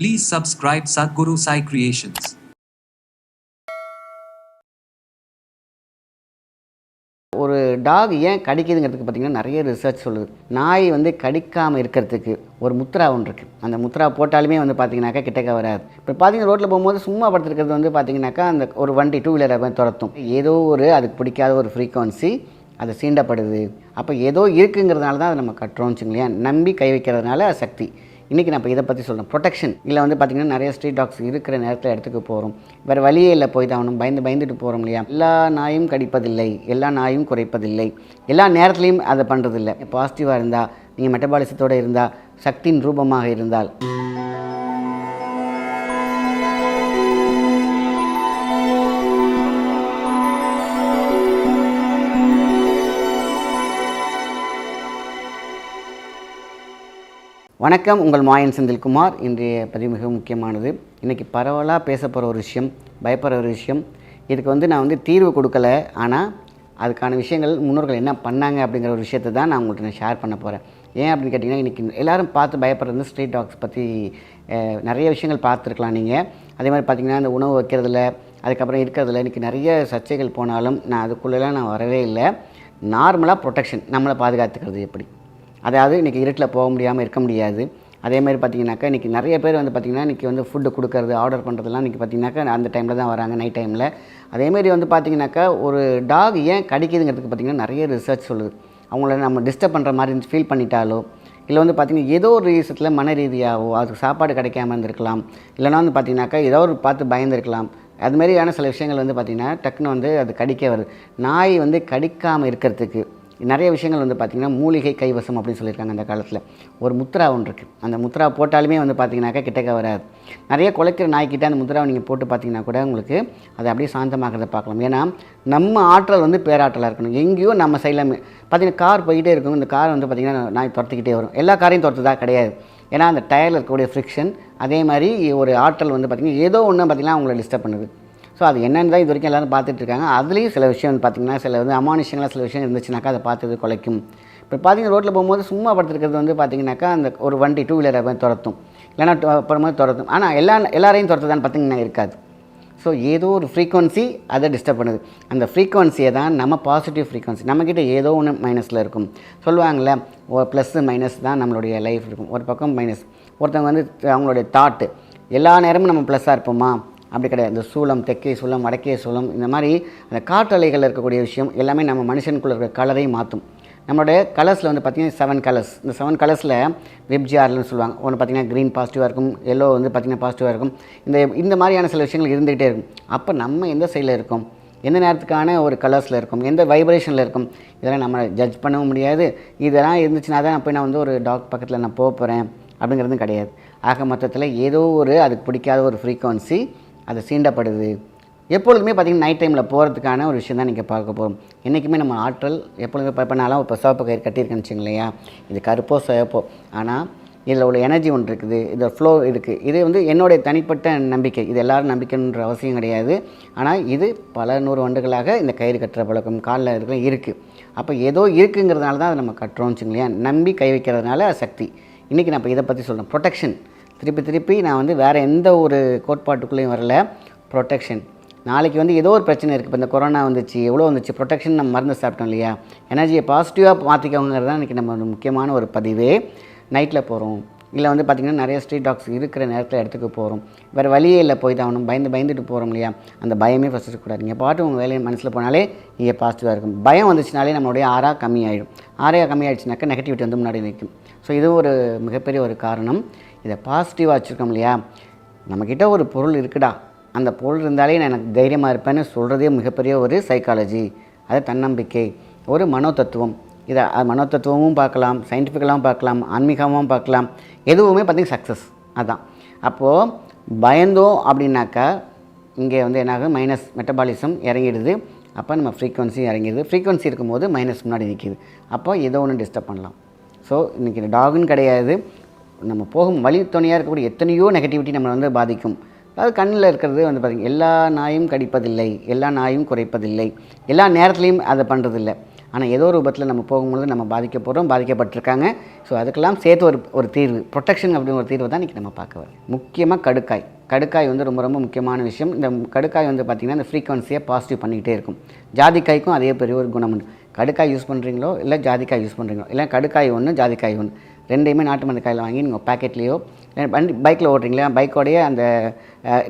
Please subscribe Sadhguru Sai Creations. ஒரு dog ஏன் கடிக்குதுங்கிறதுக்கு பார்த்தீங்கன்னா நிறைய ரிசர்ச் சொல்லுது. நாய் வந்து கடிக்காமல் இருக்கிறதுக்கு ஒரு முத்ரா ஒன்று இருக்குது அந்த முத்ரா போட்டாலுமே வந்து பார்த்தீங்கன்னாக்கா கிட்டக்க வராது. இப்போ பார்த்தீங்கன்னா ரோட்டில் போகும்போது சும்மா படுத்துருக்கிறது வந்து பார்த்தீங்கன்னாக்கா அந்த ஒரு வண்டி டூ வீலரை துரத்தும். ஏதோ ஒரு அதுக்கு பிடிக்காத ஒரு ஃப்ரீக்குவன்சி அது சீண்டப்படுது. அப்போ ஏதோ இருக்குங்கிறதுனால தான் அதை நம்ம கட்டுறோம் வச்சுங்களேன் நம்பி கை வைக்கிறதுனால அது சக்தி. இன்றைக்கி நம்ம இதை பற்றி சொல்கிறேன் ப்ரொடெக்ஷன் இல்லை வந்து பார்த்திங்கன்னா நிறைய ஸ்ட்ரீட் டாக்ஸ் இருக்கிற நேரத்தில் இடத்துக்கு போகிறோம் வேறு வழியே இல்லை போய் தான் ஆகணும். பயந்து பயந்துட்டு போகிறோம் இல்லையா? எல்லா நாயும் கடிப்பதில்லை. எல்லா நாயும் குறைப்பதில்லை. எல்லா நேரத்துலையும் அதை பண்ணுறதில்லை பாசிட்டிவாக இருந்தால் நீங்கள் மெட்டபாலிசத்தோடு இருந்தால் சக்தியின் ரூபமாக இருந்தால். வணக்கம் உங்கள் மாயன் செந்தில்குமார். இன்றைய பதிவு மிக முக்கியமானது. இன்றைக்கி பரவலாக பேச போகிற ஒரு விஷயம் பயப்படுற ஒரு விஷயம். இதுக்கு வந்து நான் வந்து தீர்வு கொடுக்கல. ஆனால் அதுக்கான விஷயங்கள் முன்னோர்கள் என்ன பண்ணாங்க அப்படிங்கிற ஒரு விஷயத்தை தான் நான் உங்கள்கிட்ட நான் ஷேர் பண்ண போகிறேன் ஏன் அப்படின்னு கேட்டிங்கன்னா இன்றைக்கி எல்லாரும் பார்த்து பயப்படுறது ஸ்ட்ரீட் டாக்ஸ் பற்றி நிறைய விஷயங்கள் பார்த்துருக்கலாம் நீங்கள் அதே மாதிரி பார்த்திங்கன்னா இந்த உணவு வைக்கிறதுல அதுக்கப்புறம் இருக்கிறதுல இன்றைக்கி நிறைய சர்ச்சைகள் போனாலும் நான் அதுக்குள்ளெல்லாம் நான் வரவே இல்லை. நார்மலாக ப்ரொடெக்ஷன் நம்மளை பாதுகாத்துக்கிறது எப்படி? அதாவது இன்றைக்கி இருட்டில் போக முடியாமல் இருக்க முடியாது. அதே மாதிரி பார்த்தீங்கன்னாக்கா இன்றைக்கி நிறைய பேர் வந்து பார்த்திங்கன்னா இன்றைக்கி வந்து ஃபுட்டு கொடுக்கறது ஆர்டர் பண்ணுறதுலாம் இன்றைக்கி பார்த்திங்கனாக்கா அந்த டைமில் தான் வராங்க நைட் டைமில் அதேமாரி வந்து பார்த்திங்கனாக்கா ஒரு டாக் ஏன் கடிக்குதுங்கிறதுக்கு பார்த்திங்கன்னா நிறைய ரிசர்ச் சொல்லுது. அவங்கள நம்ம டிஸ்டர்ப் பண்ணுற மாதிரி ஃபீல் பண்ணிட்டாலோ இல்லை வந்து பார்த்திங்கன்னா ஏதோ ஒரு ரீசத்தில் மன ரீதியாகவோ அதுக்கு சாப்பாடு கிடைக்காம இருந்திருக்கலாம். இல்லைனா வந்து பார்த்திங்கனாக்கா ஏதோ ஒரு பார்த்து பயந்துருக்கலாம். அது மாதிரியான சில விஷயங்கள் வந்து பார்த்திங்கன்னா டக்குன்னு வந்து அது கடிக்க வருது. நாய் வந்து கடிக்காமல் இருக்கிறதுக்கு நிறைய விஷயங்கள் வந்து பார்த்திங்கன்னா மூலிகை கைவசம் அப்படின்னு சொல்லியிருக்காங்க அந்த காலத்தில். ஒரு முத்ரா ஒன்று இருக்குது அந்த முத்ரா போட்டாலுமே வந்து பார்த்திங்கனாக்கா கிட்டக்க வராது. நிறைய குலைக்கிற நாய்க்கிட்ட அந்த முத்ராவை நீங்கள் போட்டு பார்த்தீங்கன்னா கூட உங்களுக்கு அதை அப்படியே சாந்தமாகிறத பார்க்கலாம். ஏன்னா நம்ம ஆற்றல் வந்து பேராற்றலாக இருக்கணும். எங்கேயோ நம்ம சைடில் பார்த்தீங்கன்னா கார் போய்கிட்டே இருக்கும். இந்த கார் வந்து பார்த்திங்கன்னா நாய் துரத்துக்கிட்டே வரும். எல்லா காரையும் துரத்துதா கிடையாது. ஏன்னா அந்த டயரில் இருக்கக்கூடிய ஃப்ரிக்ஷன் அதே மாதிரி ஒரு ஆற்றல் வந்து பார்த்திங்கன்னா ஏதோ ஒன்று பார்த்திங்கன்னா அவங்கள டிஸ்டர்ப் பண்ணுது. ஸோ அது என்னன்னு தான் இது வரைக்கும் எல்லோரும் பார்த்துட்டு இருக்காங்க. அதுலேயும் சில விஷயம் பார்த்திங்கன்னா சில வந்து அமானுஷங்களாக சில விஷயம் இருந்துச்சுனாக்கா அதை பார்த்தது குலைக்கும். இப்போ பார்த்தீங்கன்னா ரோட்டில் போகும்போது சும்மா படுத்துருக்கிறது வந்து பார்த்திங்கனாக்கா அந்த ஒரு வண்டி டூ வீலரை துரத்தும். இல்லைன்னா போகும்போது துரத்தும். ஆனால் எல்லா எல்லாரையும் துரத்துதான்னு பார்த்தீங்கன்னா இருக்காது. ஸோ ஏதோ ஒரு ஃப்ரீக்குவன்சி அதை டிஸ்டர்ப் பண்ணுது. அந்த ஃப்ரீக்குவன்சியை தான் நம்ம பாசிட்டிவ் ஃப்ரீக்குவன்சி நம்மக்கிட்ட ஏதோ ஒன்று மைனஸில் இருக்கும். சொல்லுவாங்கள்ல ஓ ப்ளஸ்ஸு மைனஸ் தான் நம்மளுடைய லைஃப் இருக்கும். ஒரு பக்கம் மைனஸ் ஒருத்தவங்க வந்து அவங்களுடைய தாட்டு எல்லா நேரமும் நம்ம ப்ளஸ்ஸாக இருப்போமா? அப்படி கிடையாது. இந்த சூளம் தெற்கே சூளம் வடக்கே சூளம் இந்த மாதிரி அந்த காற்றலைகளில் இருக்கக்கூடிய விஷயம் எல்லாமே நம்ம மனுஷனுக்குள்ள இருக்கிற கலரையும் மாற்றும் நம்மளுடைய கலர்ஸில் வந்து பார்த்திங்கன்னா செவன் கலர்ஸ் இந்த செவன் கலர்ஸில் வெப்ஜிஆர்லன்னு சொல்லுவாங்க. ஒன்று பார்த்திங்கன்னா க்ரீன் பாசிட்டிவாக இருக்கும். எல்லோ வந்து பார்த்திங்கன்னா பாசிட்டிவாக இருக்கும். இந்த இந்த மாதிரியான சில விஷயங்கள் இருந்துகிட்டே இருக்கும். அப்போ நம்ம எந்த சைடில் இருக்கோம்? எந்த நேரத்துக்கான ஒரு கலர்ஸில் இருக்கும்? எந்த வைப்ரேஷனில் இருக்கும்? இதெல்லாம் நம்ம ஜட்ஜ் பண்ணவும் முடியாது. இதெல்லாம் இருந்துச்சுன்னா தான் போய் நான் வந்து ஒரு டாக் பக்கத்தில் நான் போக போகிறேன் அப்படிங்கிறதும் கிடையாது. ஆக மொத்தத்தில் ஏதோ ஒரு அதுக்கு பிடிக்காத ஒரு ஃப்ரீக்குவன்சி அது சீண்டப்படுது. எப்பொழுதுமே பார்த்திங்கன்னா நைட் டைமில் போகிறதுக்கான ஒரு விஷயம் தான் நீங்கள் பார்க்க போகிறோம் என்றைக்குமே நம்ம ஆற்றல் எப்பொழுதுமே பண்ணாலும் இப்போ சிவப்பு கயிறு கட்டியிருக்கேன்னு வச்சுங்களேன் இது கருப்போ சிவப்போ. ஆனால் இதில் உள்ள எனர்ஜி ஒன்று இருக்குது. இதில் ஃப்ளோ இருக்குது இது வந்து என்னுடைய தனிப்பட்ட நம்பிக்கை. இது எல்லாரும் நம்பிக்கைன்ற அவசியம் கிடையாது. ஆனால் இது பல நூறு ஆண்டுகளாக இந்த கயிறு கட்டுற பழக்கம் காலில் இருக்கிற இருக்குது அப்போ ஏதோ இருக்குங்கிறதுனால தான் அதை நம்ம கட்டுறோம்னு வச்சுங்களேன் நம்பி கை வைக்கிறதுனால சக்தி. இன்றைக்கி நம்ம இதை பற்றி சொல்கிறேன் ப்ரொடெக்ஷன் திருப்பி திருப்பி நான் வந்து வேறு எந்த ஒரு கோட்பாட்டுக்குள்ளேயும் வரல. ப்ரொடெக்ஷன் நாளைக்கு வந்து ஏதோ ஒரு பிரச்சனை இருக்குது இப்போ இந்த கொரோனா வந்துச்சு எவ்வளோ வந்துச்சு? ப்ரொடெக்ஷன் நம்ம மருந்து சாப்பிட்டோம் இல்லையா? எனர்ஜியை பாசிட்டிவாக மாற்றிக்கவங்கிறது தான் இன்றைக்கி நம்ம முக்கியமான ஒரு பதிவே. நைட்டில் போகிறோம் இல்லை வந்து பார்த்திங்கன்னா நிறைய ஸ்ட்ரீட் டாக்ஸ் இருக்கிற நேரத்தில் இடத்துக்கு போகிறோம் வேறு வழியே இல்லை போய் தான் ஆகணும். பயந்து பயந்துட்டு போகிறோம் இல்லையா? அந்த பயமே ஃபஸ்ட் இருக்கக்கூடாது நீங்கள் பாட்டு உங்கள் வேலையை மனசில் போனாலே இங்கே பாசிட்டிவாக இருக்கும். பயம் வந்துச்சுனாலே நம்மளுடைய ஆறா கம்மியாயிடும். ஆறையாக கம்மியாயிடுச்சுனாக்கா நெகட்டிவிட்டி வந்து முன்னாடி நிற்கும். ஸோ இது ஒரு மிகப்பெரிய ஒரு காரணம். இதை பாசிட்டிவாக வச்சுருக்கோம் இல்லையா? நம்மக்கிட்ட ஒரு பொருள் இருக்குடா. அந்த பொருள் இருந்தாலே நான் எனக்கு தைரியமாக இருப்பேன்னு சொல்கிறதே மிகப்பெரிய ஒரு சைக்காலஜி அது தன்னம்பிக்கை. ஒரு மனோதத்துவம். இதை அது மனோதத்துவமும் பார்க்கலாம் சயின்டிஃபிக்கலாகவும் பார்க்கலாம் ஆன்மீகமாகவும் பார்க்கலாம். எதுவுமே பார்த்திங்கன்னா சக்ஸஸ் அதுதான் அப்போது பயந்தோம் அப்படின்னாக்கா இங்கே வந்து என்னாகும்? மைனஸ் மெட்டபாலிசம் இறங்கிடுது. அப்போ நம்ம ஃப்ரீக்வன்சி இறங்கிடுது. ஃப்ரீக்வன்சி இருக்கும்போது மைனஸ் முன்னாடி நிற்கிது அப்போ ஏதோ ஒன்று டிஸ்டர்ப் பண்ணலாம். ஸோ இன்றைக்கி டாகுன்னு கிடையாது. நம்ம போகும் வழி துணையாக இருக்கக்கூடிய எத்தனையோ நெகட்டிவிட்டி நம்மளை வந்து பாதிக்கும். அதாவது கண்ணில் இருக்கிறது வந்து பார்த்திங்க எல்லா நாயும் கடிப்பதில்லை எல்லா நாயும் குறைப்பதில்லை எல்லா நேரத்துலையும் அதை பண்ணுறதில்ல ஆனால் ஏதோ ஒரு ரூபத்தில் நம்ம போகும்பொழுது நம்ம பாதிக்கப்படுறோம் பாதிக்கப்பட்டிருக்காங்க. ஸோ அதுக்கெல்லாம் சேர்த்து ஒரு ஒரு தீர்வு ப்ரொடெக்ஷன் அப்படிங்கிற ஒரு தீர்வு தான் இன்றைக்கி நம்ம பார்க்க வரோம் முக்கியமாக கடுக்காய். கடுக்காய் வந்து ரொம்ப ரொம்ப முக்கியமான விஷயம். இந்த கடுக்காய் வந்து பார்த்திங்கன்னா இந்த ஃப்ரீக்வன்சியை பாசிட்டிவ் பண்ணிக்கிட்டே இருக்கும். ஜாதிக்காய்க்கும் அதே பெரிய ஒரு குணம் உண்டு. கடுக்காய் யூஸ் பண்ணுறீங்களோ இல்லை ஜாதிக்காய் யூஸ் பண்ணுறீங்களோ இல்லை கடுக்காய் ஒன்று ஜாதிக்காய் ஒன்று ரெண்டையுமே நாட்டு மருந்து காயில் வாங்கி நீங்கள் பேக்கெட்லேயோ வண்டி பைக்கில் ஓட்டுறீங்களா? பைக்கோடைய அந்த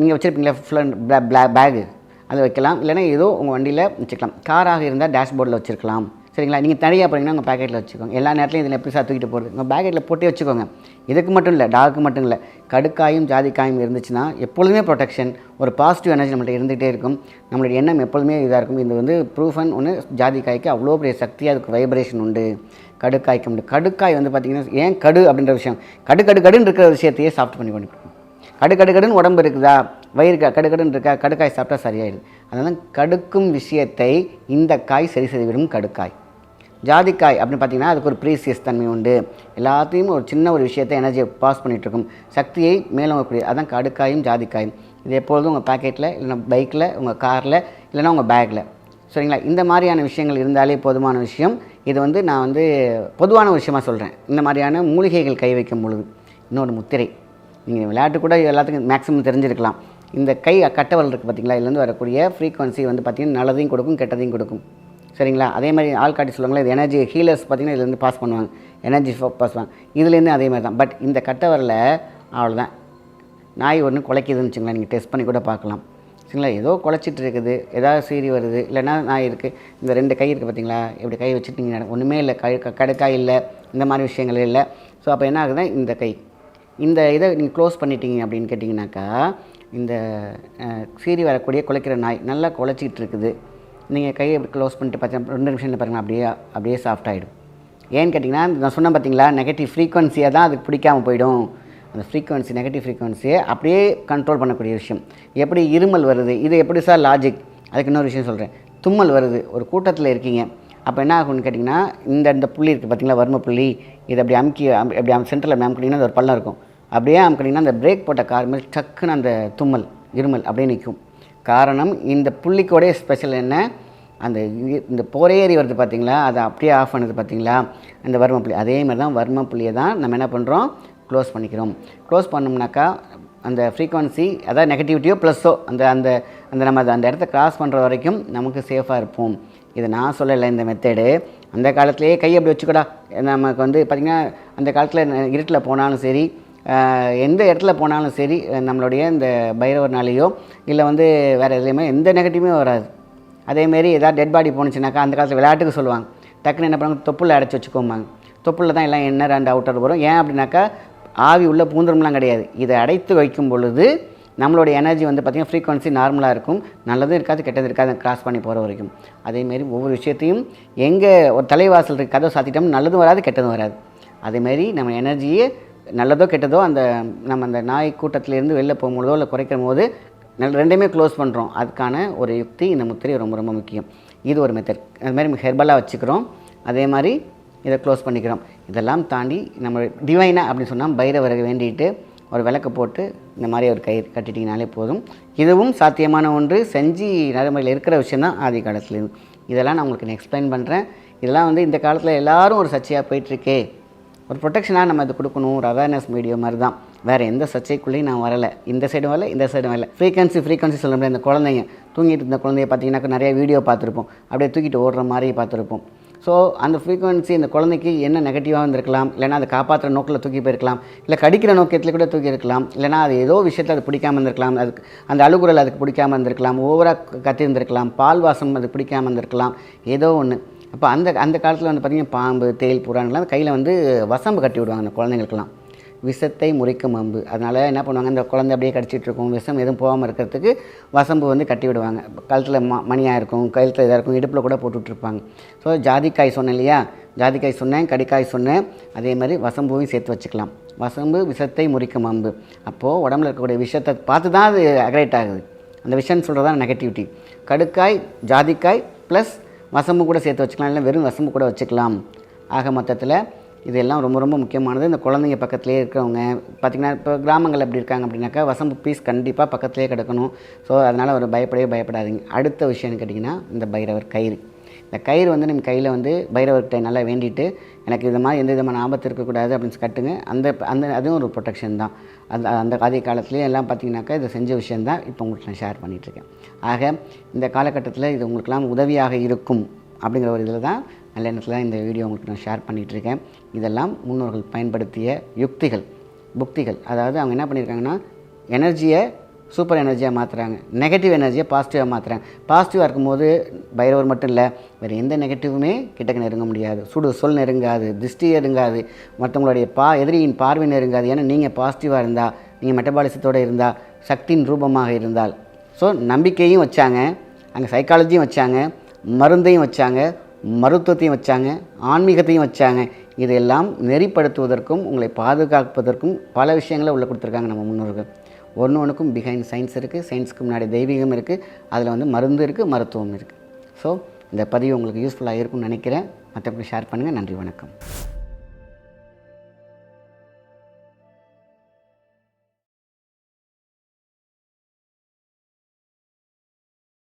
நீங்கள் வச்சுருப்பீங்களா ஃபுல்லாக பேகு அதை வைக்கலாம். இல்லைன்னா ஏதோ உங்கள் வண்டியில் வச்சுக்கலாம். காராக இருந்தால் டேஷ்போர்டில் வச்சுருக்கலாம். சரிங்களா? நீங்கள் தனியாக போகிறீங்கன்னா உங்கள் பேக்கெட்டில் வச்சுக்கோங்க. எல்லா நேரத்துலையும் இதில் எப்படி சார் தூக்கிட்டு போகிறது உங்கள் பேக்கெட்டில் போட்டே வச்சுக்கோங்க. இதுக்கு மட்டும் இல்லை டாக்கு மட்டும் இல்லை. கடுக்காயும் ஜாதிக்காயும் இருந்துச்சுன்னா எப்பொழுதுமே ப்ரொடெக்ஷன் ஒரு பாசிட்டிவ் எனர்ஜி நம்மள்ட்ட இருந்துகிட்டே இருக்கும். நம்மளுடைய எண்ணம் எப்பொழுதுமே இதாக இருக்கும். இது வந்து ப்ரூஃபன் ஒன்று ஜாதிக்காய்க்கு அவ்வளோ பெரிய சக்தியாக அதுக்கு வைப்ரேஷன் உண்டு. கடுக்காய்க்கு உண்டு. கடுக்காய் வந்து பார்த்திங்கன்னா ஏன் கடு அப்படின்ற விஷயம்? கடு கடு கடுன்னு இருக்கிற விஷயத்தையே சாஃப்ட் பண்ணி பண்ணி கடு கடு கடுன்னு உடம்பு இருக்குதா? வயிறு க- கடுன்னு இருக்கா? கடுக்காய் சாப்பிட்டா சரியாயிடுது. அதனால் கடுக்கும் விஷயத்தை இந்த காய் சரி செய்துவிடும் கடுக்காய். ஜாதிக்காய் அப்படின்னு பார்த்தீங்கன்னா அதுக்கு ஒரு ப்ரீசியஸ் தன்மை உண்டு. எல்லாத்தையும் ஒரு சின்ன ஒரு விஷயத்தை எனர்ஜியை பாஸ் பண்ணிகிட்ருக்கும் இருக்கும் சக்தியை மேலோங்கக்கூடிய அதான் கடுக்காயும் ஜாதிக்காயும். இது எப்பொழுதும் உங்கள் பேக்கெட்டில் இல்லைன்னா பைக்கில் உங்கள் காரில் இல்லைன்னா உங்கள் பேக்கில் சரிங்களா? இந்த மாதிரியான விஷயங்கள் இருந்தாலே போதுமான விஷயம். இது வந்து நான் வந்து பொதுவான விஷயமா சொல்கிறேன் இந்த மாதிரியான மூலிகைகள் கை வைக்கும் பொழுது. இன்னொரு முத்திரை. நீங்கள் விளையாட்டு கூட எல்லாத்துக்கும் மேக்ஸிமம் தெரிஞ்சிருக்கலாம். இந்த கை கட்டவல் இருக்குது பார்த்தீங்களா? இதுலேருந்து வரக்கூடிய ஃப்ரீக்வன்சி வந்து பார்த்திங்கன்னா நல்லதையும் கொடுக்கும் கெட்டதையும் கொடுக்கும். சரிங்களா? அதே மாதிரி ஆள் காட்டி சொல்லுவாங்களே இது எனர்ஜி ஹீலர்ஸ் பார்த்திங்கன்னா இதுலேருந்து பாஸ் பண்ணுவாங்க. எனர்ஜி பாஸ் பண்ணுவாங்க. இதுலேருந்து அதே மாதிரி தான் பட் இந்த கட்டவரில் அவ்வளோதான் நாய் ஒன்று குலைக்குதுன்னு வச்சுங்களேன் நீங்கள் டெஸ்ட் பண்ணி கூட பார்க்கலாம். சரிங்களா? ஏதோ குலைச்சிட்டு இருக்குது. ஏதாவது சீரி வருது. இல்லைன்னா நாய் இருக்குது இந்த ரெண்டு கை இருக்குது பார்த்தீங்களா? இப்படி கை வச்சுட்டு நீங்கள் ஒன்றுமே இல்லை. கை க- கடுக்காய் இல்லை. இந்த மாதிரி விஷயங்கள் இல்லை. ஸோ அப்போ என்ன ஆகுதுன்னா இந்த கை. இந்த இதை நீங்கள் க்ளோஸ் பண்ணிட்டீங்க அப்படின்னு கேட்டிங்கனாக்கா இந்த சீரி வரக்கூடிய குலைக்கிற நாய் நல்லா குலைச்சிக்கிட்டு இருக்குது. நீங்கள் கையை இப்படி க்ளோஸ் பண்ணிட்டு பார்த்தீங்கன்னா ரெண்டு நிமிஷத்தில் பாருங்கள் அப்படியே அப்படியே சாஃப்ட் ஆகிடும் ஏன்னு கேட்டிங்கன்னா நான் சொன்னேன் பார்த்தீங்களா நெகட்டிவ் ஃப்ரீக்வன்சியாக தான் அதுக்கு பிடிக்காமல் போயிடும். அந்த ஃப்ரீக்வன்சி நெகட்டிவ் ஃப்ரீக்வன்சியை அப்படியே கண்ட்ரோல் பண்ணக்கூடிய விஷயம். எப்படி இருமல் வருது இது எப்படி சார் லாஜிக் அதுக்கு இன்னொரு விஷயம் சொல்கிறேன் தும்மல் வருது ஒரு கூட்டத்தில் இருக்கீங்க. அப்போ என்ன ஆகும்னு கேட்டிங்கன்னா இந்த இந்த புள்ளி இருக்குது பார்த்தீங்களா வர்ம புள்ளி இது அப்படி அமுக்கி அப்படி சென்டரில் அமுக்கினீங்கன்னா அது ஒரு பள்ளம் இருக்கும். அப்படியே அமுக்கினீங்கன்னா அந்த பிரேக் போட்ட கார் மாதிரி டக்குன்னு அந்த தும்மல் இருமல் அப்படியே நிற்கும். காரணம் இந்த புள்ளிக்கோடைய ஸ்பெஷல் என்ன? அந்த இந்த போரேறி வருது பார்த்தீங்களா அதை அப்படியே ஆஃப் பண்ணுது பார்த்தீங்களா அந்த வர்ம புள்ளி. அதே மாதிரி தான் வர்ம புள்ளியை தான் நம்ம என்ன பண்ணுறோம் க்ளோஸ் பண்ணிக்கிறோம். க்ளோஸ் பண்ணோம்னாக்கா அந்த ஃப்ரீக்வன்சி அதாவது நெகட்டிவிட்டியோ ப்ளஸ்ஸோ அந்த அந்த அந்த நம்ம அதை அந்த இடத்த க்ராஸ் பண்ணுற வரைக்கும் நமக்கு சேஃபாக இருப்போம். இதை நான் சொல்லலை இந்த மெத்தேடு அந்த காலத்திலேயே கை அப்படி வச்சுக்கடா. நமக்கு வந்து பார்த்திங்கன்னா அந்த காலத்தில் இருட்டில் போனாலும் சரி எந்த இடத்துல போனாலும் சரி நம்மளுடைய இந்த பைரவர்னாலேயோ இல்லை வந்து வேறு எதுலேயுமே எந்த நெகட்டிவுமே வராது. அதேமாரி ஏதாவது டெட் பாடி போணுச்சுனாக்கா அந்த காலத்தில் விளையாட்டுக்கு சொல்லுவாங்க. டக்குன்னு என்ன பண்ணுவாங்க? தொப்புள்ள அடைச்சி வச்சுக்கோம்பாங்க தொப்புளில் தான் எல்லாம் என்ன ரெண்டு அவுட்டர் வரும். ஏன் அப்படின்னாக்கா ஆவி உள்ள பூந்துரும்லாம் கிடையாது. இதை அடைத்து வைக்கும் பொழுது நம்மளுடைய எனர்ஜி வந்து பார்த்திங்கன்னா ஃப்ரீக்வன்சி நார்மலாக இருக்கும். நல்லதும் இருக்காது கெட்டது இருக்காது கிராஸ் பண்ணி போகிற வரைக்கும். அதேமாரி ஒவ்வொரு விஷயத்தையும் எங்கே ஒரு தலைவாசல் இருக்கு கதவை சாத்திட்டோம் நல்லதும் வராது கெட்டதும் வராது. அதேமாரி நம்ம எனர்ஜியே நல்லதோ கெட்டதோ அந்த நம்ம அந்த நாய் கூட்டத்திலேருந்து வெளில போகும்பொழுதோ இல்லை குறைக்கும் போது நல்ல ரெண்டையுமே க்ளோஸ் பண்ணுறோம் அதுக்கான ஒரு யுக்தி இந்த முத்திரை ரொம்ப ரொம்ப முக்கியம். இது ஒரு மெத்தட் அது மாதிரி ஹெர்பலாக வச்சுக்கிறோம். அதே மாதிரி இதை க்ளோஸ் பண்ணிக்கிறோம். இதெல்லாம் தாண்டி நம்ம டிவைனாக அப்படின்னு சொன்னால் பைரவரை வேண்டிட்டு ஒரு விளக்கு போட்டு இந்த மாதிரி ஒரு கயிறு கட்டிட்டிங்கனாலே போதும். இதுவும் சாத்தியமான ஒன்று. செஞ்சு நடைமுறையில் இருக்கிற விஷயந்தான் ஆதி காலத்துலேருந்து. இதெல்லாம் நான் உங்களுக்கு எக்ஸ்பிளைன் பண்ணுறேன் இதெல்லாம் வந்து இந்த காலத்தில் எல்லாரும் ஒரு சர்ச்சையாக போயிட்டுருக்கே ஒரு ப்ரொடெக்ஷனாக நம்ம இது கொடுக்கணும். ஒரு அவேர்னஸ் மீடியோ மாதிரி தான் வேறு எந்த சர்ச்சைக்குள்ளேயும் நான் வரலை. இந்த சைடும் வரல இந்த சைடும் வரல. ஃப்ரீக்வன்சி ஃப்ரீக்வன்சி சொல்ல முடியாது இந்த குழந்தைங்க தூங்கிட்டு இருந்த குழந்தைய பார்த்தீங்கன்னாக்கா நிறைய வீடியோ பார்த்துருப்போம். அப்படியே தூக்கிட்டு ஓடுற மாதிரி பார்த்துருப்போம். ஸோ அந்த ஃப்ரீக்வன்சி இந்த குழந்தைக்கு என்ன நெகட்டிவாக இருந்திருக்கலாம் இல்லைனா அதை காப்பாற்றுற நோக்கில் தூக்கி போயிருக்கலாம். இல்லை கடிக்கிற நோக்கத்தில் கூட தூக்கி இருக்கலாம். இல்லைனா அது ஏதோ விஷயத்தில் அது பிடிக்காம இருந்திருக்கலாம். அதுக்கு அந்த அழுகுரல் அதுக்கு பிடிக்காம இருந்திருக்கலாம். ஓவராக கத்திருந்திருக்கலாம் பால் வாசம் அது பிடிக்காம இருந்திருக்கலாம். ஏதோ ஒன்று அப்போ அந்த அந்த காலத்தில் வந்து பார்த்திங்கன்னா பாம்பு தேல் புறான்லாம் கையில் வந்து வசம்பு கட்டி விடுவாங்க அந்த குழந்தைங்களுக்கெல்லாம். விஷத்தை முறிக்கும் அம்பு. அதனால் என்ன பண்ணுவாங்க இந்த குழந்தை அப்படியே கடிச்சிட்டு இருக்கும். விஷம் எதுவும் போகாமல் இருக்கிறதுக்கு வசம்பு வந்து கட்டி விடுவாங்க. கழுத்தில் ம மணியாக இருக்கும் கழுத்தில் இதாக இருக்கும் இடுப்பில் கூட போட்டு விட்ருப்பாங்க ஸோ ஜாதிக்காய் சொன்னேன் இல்லையா? ஜாதிக்காய் சொன்னேன் கடிக்காய் சொன்னேன். அதே மாதிரி வசம்புவையும் சேர்த்து வச்சுக்கலாம். வசம்பு விஷத்தை முறிக்கும் அம்பு. அப்போது உடம்புல இருக்கக்கூடிய விஷத்தை பார்த்து தான் அது அக்ரேட் ஆகுது. அந்த விஷம்னு சொல்கிறது தான் நெகட்டிவிட்டி கடுக்காய் ஜாதிக்காய் ப்ளஸ் வசம்பு கூட சேர்த்து வச்சுக்கலாம் இல்லை வெறும் வசம்பு கூட வச்சுக்கலாம். ஆக மொத்தத்தில் இதெல்லாம் ரொம்ப ரொம்ப முக்கியமானது. இந்த குழந்தைங்க பக்கத்துலேயே இருக்கிறவங்க பார்த்திங்கன்னா இப்போ கிராமங்கள் எப்படி இருக்காங்க அப்படின்னாக்கா வசம்பு பீஸ் கண்டிப்பாக பக்கத்துலேயே கிடக்கணும். ஸோ அதனால் ஒரு பயப்படவே பயப்படாதீங்க. அடுத்த விஷயம்னு கேட்டிங்கன்னா இந்த பைரவர் கயிறு. இந்த கயிறு வந்து நம்ம கையில் வந்து பைரவர்கிட்ட நல்லா வேண்டிட்டு எனக்கு இது மாதிரி எந்த விதமான ஆபத்து இருக்கக்கூடாது அப்படின்னு கட்டுங்க. அந்த அந்த அதுவும் ஒரு ப்ரொடெக்ஷன் தான். அந்த அந்த ஆதி காலத்துலேயே எல்லாம் பார்த்தீங்கன்னாக்கா இதை செஞ்ச விஷயந்தான் இப்போ உங்களுக்கு நான் ஷேர் பண்ணிகிட்ருக்கேன் ஆக இந்த காலகட்டத்தில் இது உங்களுக்கெல்லாம் உதவியாக இருக்கும் அப்படிங்கிற ஒரு இதில் தான் நல்ல எண்ணத்தில் தான் இந்த வீடியோ உங்களுக்கு நான் ஷேர் பண்ணிகிட்ருக்கேன் இதெல்லாம் முன்னோர்கள் பயன்படுத்திய யுக்திகள் புக்திகள். அதாவது அவங்க என்ன பண்ணியிருக்காங்கன்னா எனர்ஜியை சூப்பர் எனர்ஜியாக மாற்றுறாங்க நெகட்டிவ் எனர்ஜியை பாசிட்டிவாக மாற்றுறாங்க பாசிட்டிவாக இருக்கும்போது பைரவர் மட்டும் இல்லை வேறு எந்த நெகட்டிவுமே கிட்டக்க நெருங்க முடியாது. சுடு சொல் நெருங்காது திருஷ்டி நெருங்காது. மற்றவங்களுடைய பா எதிரியின் பார்வை நெருங்காது. ஏன்னா நீங்கள் பாசிட்டிவாக இருந்தால் நீங்கள் மெட்டபாலிசத்தோடு இருந்தால் சக்தியின் ரூபமாக இருந்தால். ஸோ நம்பிக்கையும் வச்சாங்க. அங்கே சைக்காலஜியும் வச்சாங்க. மருந்தையும் வச்சாங்க. மருத்துவத்தையும் வச்சாங்க. ஆன்மீகத்தையும் வச்சாங்க. இதெல்லாம் நெறிப்படுத்துவதற்கும் உங்களை பாதுகாப்பதற்கும் பல விஷயங்களை உள்ளே கொடுத்துருக்காங்க நம்ம முன்னோர்கள். ஒன்று ஒன்றுக்கும் பிஹைண்ட் சயின்ஸ் இருக்குது சயின்ஸுக்கு முன்னாடி தெய்வீகம் இருக்குது அதில் வந்து மருந்து இருக்குது மருத்துவம் இருக்குது ஸோ இந்த பதிவு உங்களுக்கு யூஸ்ஃபுல்லாக இருக்கும்னு நினைக்கிறேன். மற்றபடி ஷேர் பண்ணுங்கள் நன்றி வணக்கம்.